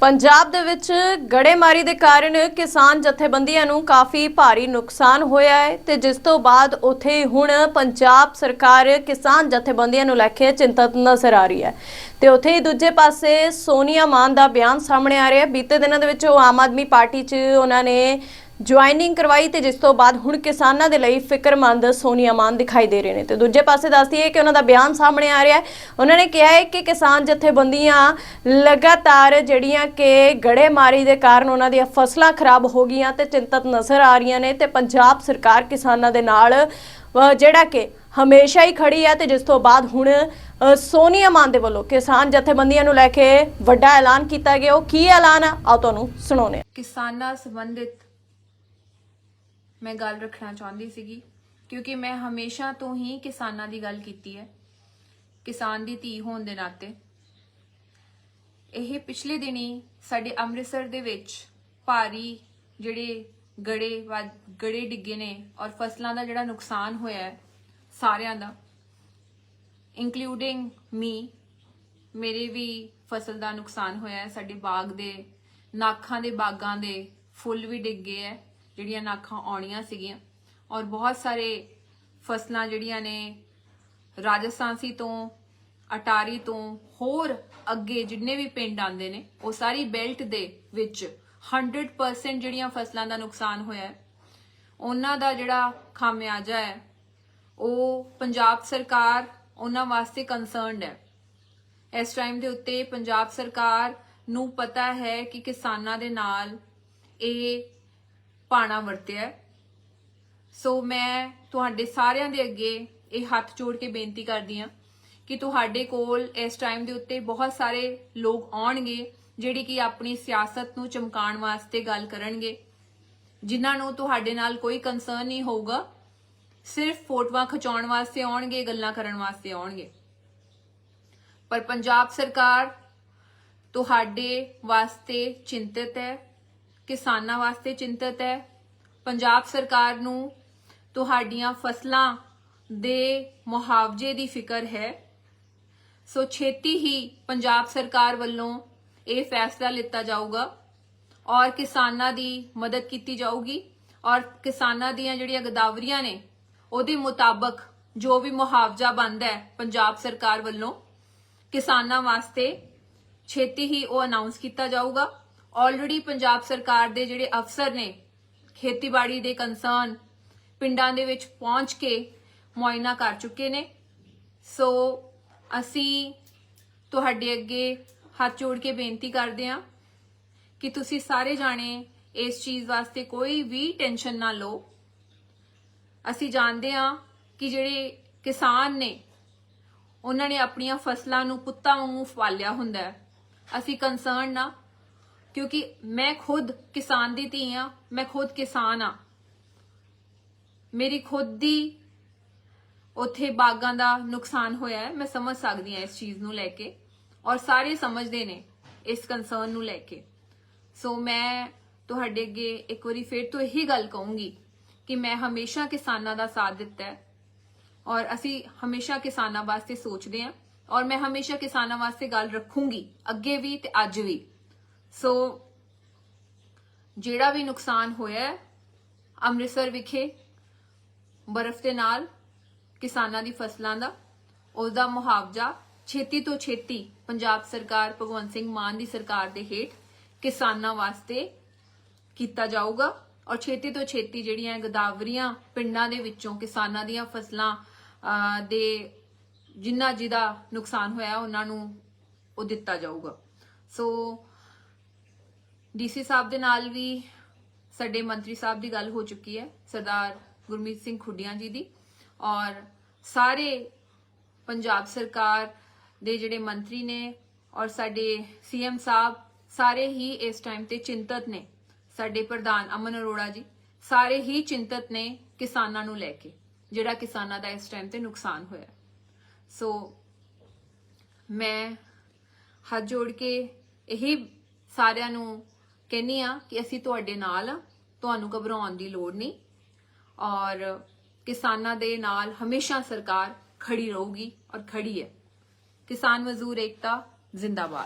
ਪੰਜਾਬ ਦੇ ਵਿੱਚ ਗੜੇਮਾਰੀ ਦੇ ਕਾਰਨ ਕਿਸਾਨ ਜਥੇਬੰਦੀਆਂ ਨੂੰ ਕਾਫੀ ਭਾਰੀ ਨੁਕਸਾਨ ਹੋਇਆ ਹੈ ਤੇ ਜਿਸ ਤੋਂ ਬਾਅਦ ਉਥੇ ਹੁਣ ਪੰਜਾਬ ਸਰਕਾਰ ਕਿਸਾਨ ਜਥੇਬੰਦੀਆਂ ਨੂੰ ਲੈ ਕੇ ਚਿੰਤਤ ਨਜ਼ਰ ਆ ਰਹੀ ਹੈ। ਤੇ ਉਥੇ ਹੀ ਦੂਜੇ ਪਾਸੇ ਸੋਨੀਆ ਮਾਨ ਦਾ ਬਿਆਨ ਸਾਹਮਣੇ ਆ ਰਿਹਾ ਹੈ। ਬੀਤੇ ਦਿਨਾਂ ਦੇ ਵਿੱਚ ਉਹ ਆਮ ਆਦਮੀ ਪਾਰਟੀ 'ਚ ਉਹਨਾਂ ਨੇ ਜੁਆਇਨਿੰਗ ਕਰਵਾਈ ਤੇ ਜਿਸ ਤੋਂ ਬਾਅਦ ਹੁਣ ਕਿਸਾਨਾਂ ਦੇ ਲਈ ਫਿਕਰਮੰਦ ਸੋਨੀਆ ਮਾਨ ਦਿਖਾਈ ਦੇ ਰਹੇ ਨੇ। ਤੇ ਦੂਜੇ ਪਾਸੇ ਦੱਸਦੀ ਹੈ ਕਿ ਉਹਨਾਂ ਦਾ ਬਿਆਨ ਸਾਹਮਣੇ ਆ ਰਿਹਾ ਹੈ। ਉਹਨਾਂ ਨੇ ਕਿਹਾ ਹੈ ਕਿ ਕਿਸਾਨ ਜਥੇਬੰਦੀਆਂ ਲਗਾਤਾਰ ਜਿਹੜੀਆਂ ਕਿ ਗੜੇਮਾਰੀ ਦੇ ਕਾਰਨ ਉਹਨਾਂ ਦੀਆਂ ਫਸਲਾਂ ਖਰਾਬ ਹੋ ਗਈਆਂ ਤੇ ਚਿੰਤਤ ਨਜ਼ਰ ਆ ਰਹੀਆਂ ਨੇ ਤੇ ਪੰਜਾਬ ਸਰਕਾਰ ਕਿਸਾਨਾਂ ਦੇ ਨਾਲ ਜਿਹੜਾ ਕਿ ਹਮੇਸ਼ਾ ਹੀ ਖੜੀ ਹੈ ਤੇ ਜਿਸ ਤੋਂ ਬਾਅਦ ਹੁਣ ਸੋਨੀਆ ਮਾਨ ਦੇ ਵੱਲੋਂ ਕਿਸਾਨ ਜਥੇਬੰਦੀਆਂ ਨੂੰ ਲੈ ਕੇ ਵੱਡਾ ਐਲਾਨ ਕੀਤਾ ਗਿਆ। ਉਹ ਕੀ ਐਲਾਨ ਆ? ਆਓ ਤੁਹਾਨੂੰ ਸੁਣਾਉਂਦੇ ਹਾਂ। ਕਿਸਾਨਾਂ ਸੰਬੰਧਿਤ ਮੈਂ ਗੱਲ ਰੱਖਣਾ ਚਾਹੁੰਦੀ ਸੀਗੀ, ਕਿਉਂਕਿ ਮੈਂ ਹਮੇਸ਼ਾ ਤੋਂ ਹੀ ਕਿਸਾਨਾਂ ਦੀ ਗੱਲ ਕੀਤੀ ਹੈ, ਕਿਸਾਨ ਦੀ ਧੀ ਹੋਣ ਦੇ ਨਾਤੇ। ਇਹ ਪਿਛਲੇ ਦਿਨੀ ਸਾਡੇ ਅੰਮ੍ਰਿਤਸਰ ਦੇ ਵਿੱਚ ਭਾਰੀ ਜਿਹੜੇ ਗੜੇ ਵਾ- ਗੜੇ ਡਿੱਗੇ ਨੇ ਔਰ ਫਸਲਾਂ ਦਾ ਜਿਹੜਾ ਨੁਕਸਾਨ ਹੋਇਆ ਹੈ, ਸਾਰਿਆਂ ਦਾ ਇਨਕਲੂਡਿੰਗ ਮੀ ਮੇਰੇ ਵੀ ਫਸਲ ਦਾ ਨੁਕਸਾਨ ਹੋਇਆ ਹੈ, ਸਾਡੇ ਬਾਗ ਦੇ, ਨਾਖਾਂ ਦੇ ਬਾਗਾਂ ਦੇ ਫੁੱਲ ਵੀ ਡਿੱਗ ਗਏ ਹੈ। ਜਿਹੜੀਆਂ ਨਾਖਾਂ ਆਉਣੀਆਂ ਸੀਗੀਆਂ। ਔਰ ਬਹੁਤ ਸਾਰੇ ਫਸਲਾਂ ਜਿਹੜੀਆਂ ਨੇ ਰਾਜਸਥਾਨੀ ਤੋਂ, ਅਟਾਰੀ ਤੋਂ, ਹੋਰ ਅੱਗੇ ਜਿੰਨੇ ਵੀ ਪਿੰਡ ਆਉਂਦੇ ਨੇ, ਉਹ ਸਾਰੀ ਬੈਲਟ ਦੇ ਵਿੱਚ 100% ਜਿਹੜੀਆਂ ਫਸਲਾਂ ਦਾ ਨੁਕਸਾਨ ਹੋਇਆ ਹੈ। ਉਹਨਾਂ ਦਾ ਜਿਹੜਾ ਖਾਮਿਆਜਾ ਹੈ, ਉਹ ਪੰਜਾਬ ਸਰਕਾਰ ਉਹਨਾਂ ਵਾਸਤੇ ਕੰਸਰਨਡ ਹੈ। ਇਸ ਟਾਈਮ ਦੇ ਉੱਤੇ ਪੰਜਾਬ ਸਰਕਾਰ ਨੂੰ ਪਤਾ ਹੈ ਕਿ ਕਿਸਾਨਾਂ ਦੇ ਨਾਲ ਇਹ ਪਾਣਾ ਵਰਤਿਆ ਸੋ ਮੈਂ ਤੁਹਾਡੇ ਸਾਰਿਆਂ ਦੇ ਅੱਗੇ ਇਹ ਹੱਥ ਜੋੜ ਕੇ ਬੇਨਤੀ ਕਰਦੀ ਹਾਂ ਕਿ ਤੁਹਾਡੇ ਕੋਲ ਇਸ ਟਾਈਮ ਦੇ ਉੱਤੇ ਬਹੁਤ ਸਾਰੇ ਲੋਕ ਆਉਣਗੇ, ਜਿਹੜੇ ਕਿ ਆਪਣੀ ਸਿਆਸਤ ਨੂੰ ਚਮਕਾਉਣ ਵਾਸਤੇ ਗੱਲ ਕਰਨਗੇ। ਜਿਨ੍ਹਾਂ ਨੂੰ ਤੁਹਾਡੇ ਨਾਲ ਕੋਈ ਕੰਸਰਨ ਨਹੀਂ ਹੋਊਗਾ, ਸਿਰਫ ਫੋਟੋਆਂ ਖਿਚਾਉਣ ਵਾਸਤੇ ਆਉਣਗੇ, ਗੱਲਾਂ ਕਰਨ ਵਾਸਤੇ ਆਉਣਗੇ। ਪਰ ਪੰਜਾਬ ਸਰਕਾਰ ਤੁਹਾਡੇ ਵਾਸਤੇ ਚਿੰਤਤ ਹੈ। ਕਿਸਾਨਾਂ ਵਾਸਤੇ ਚਿੰਤਤ ਹੈ। ਪੰਜਾਬ ਸਰਕਾਰ ਨੂੰ ਤੁਹਾਡੀਆਂ ਫਸਲਾਂ ਦੇ ਮੁਆਵਜ਼ੇ ਦੀ ਫਿਕਰ ਹੈ। ਸੋ ਛੇਤੀ ਹੀ ਪੰਜਾਬ ਸਰਕਾਰ ਵੱਲੋਂ ਇਹ ਫੈਸਲਾ ਲਿੱਤਾ ਜਾਊਗਾ ਔਰ ਕਿਸਾਨਾਂ ਦੀ ਮਦਦ ਕੀਤੀ ਜਾਊਗੀ ਔਰ ਕਿਸਾਨਾਂ ਦੀਆਂ ਜਿਹੜੀਆਂ ਗਦਾਵਰੀਆਂ ਨੇ, ਉਹਦੇ ਮੁਤਾਬਕ ਜੋ ਵੀ ਮੁਆਵਜ਼ਾ ਬਣਦਾ ਹੈ ਪੰਜਾਬ ਸਰਕਾਰ ਵੱਲੋਂ, ਕਿਸਾਨਾਂ ਵਾਸਤੇ ਛੇਤੀ ਹੀ ਉਹ ਅਨਾਉਂਸ ਕੀਤਾ ਜਾਊਗਾ। ਆਲਰੇਡੀ ਪੰਜਾਬ ਸਰਕਾਰ ਦੇ ਜਿਹੜੇ ਅਫਸਰ ਨੇ, ਖੇਤੀਬਾੜੀ ਦੇ ਕੰਸਰਨ ਪਿੰਡਾਂ ਦੇ ਵਿੱਚ ਪਹੁੰਚ ਕੇ ਮੁਆਇਨਾ ਕਰ ਚੁੱਕੇ ਨੇ। ਸੋ ਅਸੀਂ ਤੁਹਾਡੇ ਅੱਗੇ ਹੱਥ ਜੋੜ ਕੇ ਬੇਨਤੀ ਕਰਦੇ ਹਾਂ ਕਿ ਤੁਸੀਂ ਸਾਰੇ ਜਾਣੇ ਇਸ ਚੀਜ਼ ਵਾਸਤੇ ਕੋਈ ਵੀ ਟੈਨਸ਼ਨ ਨਾ ਲਓ। ਅਸੀਂ ਜਾਣਦੇ ਹਾਂ ਕਿ ਜਿਹੜੇ ਕਿਸਾਨ ਨੇ, ਉਹਨਾਂ ਨੇ ਆਪਣੀਆਂ ਫਸਲਾਂ ਨੂੰ ਪੁੱਤਾਂ ਵਾਂਗੂ ਪਾਲਿਆ ਹੁੰਦਾ ਹੈ। ਅਸੀਂ ਕੰਸਰਨ ਨਾ ਕਿਉਂਕਿ ਮੈਂ ਖੁਦ ਕਿਸਾਨ ਦੀ ਧੀ ਆ, ਮੈਂ ਖੁਦ ਕਿਸਾਨ ਆ। ਮੇਰੀ ਖੁਦ ਦੀ ਉਥੇ ਬਾਗਾਂ ਦਾ ਨੁਕਸਾਨ ਹੋਇਆ ਹੈ, ਮੈਂ ਸਮਝ ਸਕਦੀ ਹਾਂ ਇਸ ਚੀਜ਼ ਨੂੰ ਲੈ ਕੇ ਔਰ ਸਾਰੇ ਸਮਝਦੇ ਨੇ ਇਸ ਕੰਸਰਨ ਨੂੰ ਲੈ ਕੇ। ਸੋ ਮੈਂ ਤੁਹਾਡੇ ਅੱਗੇ ਇੱਕ ਵਾਰੀ ਫੇਰ ਤੋਂ ਇਹੀ ਗੱਲ ਕਹੂੰਗੀ ਕਿ ਮੈਂ ਹਮੇਸ਼ਾ ਕਿਸਾਨਾਂ ਦਾ ਸਾਥ ਦਿੱਤਾ ਹੈ ਔਰ ਅਸੀਂ ਹਮੇਸ਼ਾ ਕਿਸਾਨਾਂ ਵਾਸਤੇ ਸੋਚਦੇ ਹਾਂ ਔਰ ਮੈਂ ਹਮੇਸ਼ਾ ਕਿਸਾਨਾਂ ਵਾਸਤੇ ਗੱਲ ਰੱਖੂੰਗੀ, ਅੱਗੇ ਵੀ ਤੇ ਅੱਜ ਵੀ। ਸੋ ਜਿਹੜਾ ਵੀ ਨੁਕਸਾਨ ਹੋਇਆ ਅੰਮ੍ਰਿਤਸਰ ਵਿਖੇ, ਬਰਫ਼ ਦੇ ਨਾਲ ਕਿਸਾਨਾਂ ਦੀ ਫਸਲਾਂ ਦਾ ਉਸ ਦਾ ਮੁਆਵਜ਼ਾ ਛੇਤੀ ਤੋਂ ਛੇਤੀ ਪੰਜਾਬ ਸਰਕਾਰ ਭਗਵੰਤ ਸਿੰਘ ਮਾਨ ਦੀ ਸਰਕਾਰ ਦੇ ਹੇਠ ਕਿਸਾਨਾਂ ਵਾਸਤੇ ਕੀਤਾ ਜਾਊਗਾ ਔਰ ਛੇਤੀ ਤੋਂ ਛੇਤੀ ਜਿਹੜੀਆਂ ਗਦਾਵਰੀਆਂ ਪਿੰਡਾਂ ਦੇ ਵਿੱਚੋਂ ਕਿਸਾਨਾਂ ਦੀਆਂ ਫਸਲਾਂ ਦੇ ਜਿੰਨਾ ਜਿਹਦਾ ਨੁਕਸਾਨ ਹੋਇਆ ਉਹਨਾਂ ਨੂੰ ਉਹ ਦਿੱਤਾ ਜਾਊਗਾ। ਸੋ ਡੀਸੀ ਸਾਹਿਬ ਦੇ ਨਾਲ ਵੀ ਸਾਡੇ ਮੰਤਰੀ ਸਾਹਿਬ ਦੀ ਗੱਲ ਹੋ ਚੁੱਕੀ ਹੈ, ਸਰਦਾਰ ਗੁਰਮੀਤ ਸਿੰਘ ਖੁੱਡੀਆਂ ਜੀ ਦੀ। ਔਰ ਸਾਰੇ ਪੰਜਾਬ ਸਰਕਾਰ ਦੇ ਜਿਹੜੇ ਮੰਤਰੀ ਨੇ ਔਰ ਸਾਡੇ ਸੀਐਮ ਸਾਹਿਬ ਸਾਰੇ ਹੀ ਇਸ ਟਾਈਮ ਤੇ ਚਿੰਤਤ ਨੇ। ਸਾਡੇ ਪ੍ਰਧਾਨ ਅਮਨ ਅਰੋੜਾ ਜੀ ਸਾਰੇ ਹੀ ਚਿੰਤਤ ਨੇ ਕਿਸਾਨਾਂ ਨੂੰ ਲੈ ਕੇ, ਜਿਹੜਾ ਕਿਸਾਨਾਂ ਦਾ ਇਸ ਟਾਈਮ ਤੇ ਨੁਕਸਾਨ ਹੋਇਆ ਸੋ ਮੈਂ ਹੱਥ ਜੋੜ ਕੇ ਇਹੀ ਸਾਰਿਆਂ ਨੂੰ ਕਹਿੰਨੀ ਆ ਕਿ ਅਸੀਂ ਤੁਹਾਡੇ ਨਾਲ ਆ, ਤੁਹਾਨੂੰ ਘਬਰਾਉਣ ਦੀ ਲੋੜ ਨਹੀਂ। ਔਰ ਕਿਸਾਨਾਂ ਦੇ ਨਾਲ ਹਮੇਸ਼ਾ ਸਰਕਾਰ ਖੜੀ ਰਹੂਗੀ ਔਰ ਖੜੀ ਹੈ। ਕਿਸਾਨ ਮਜ਼ਦੂਰ ਏਕਤਾ ਜ਼ਿੰਦਾਬਾਦ।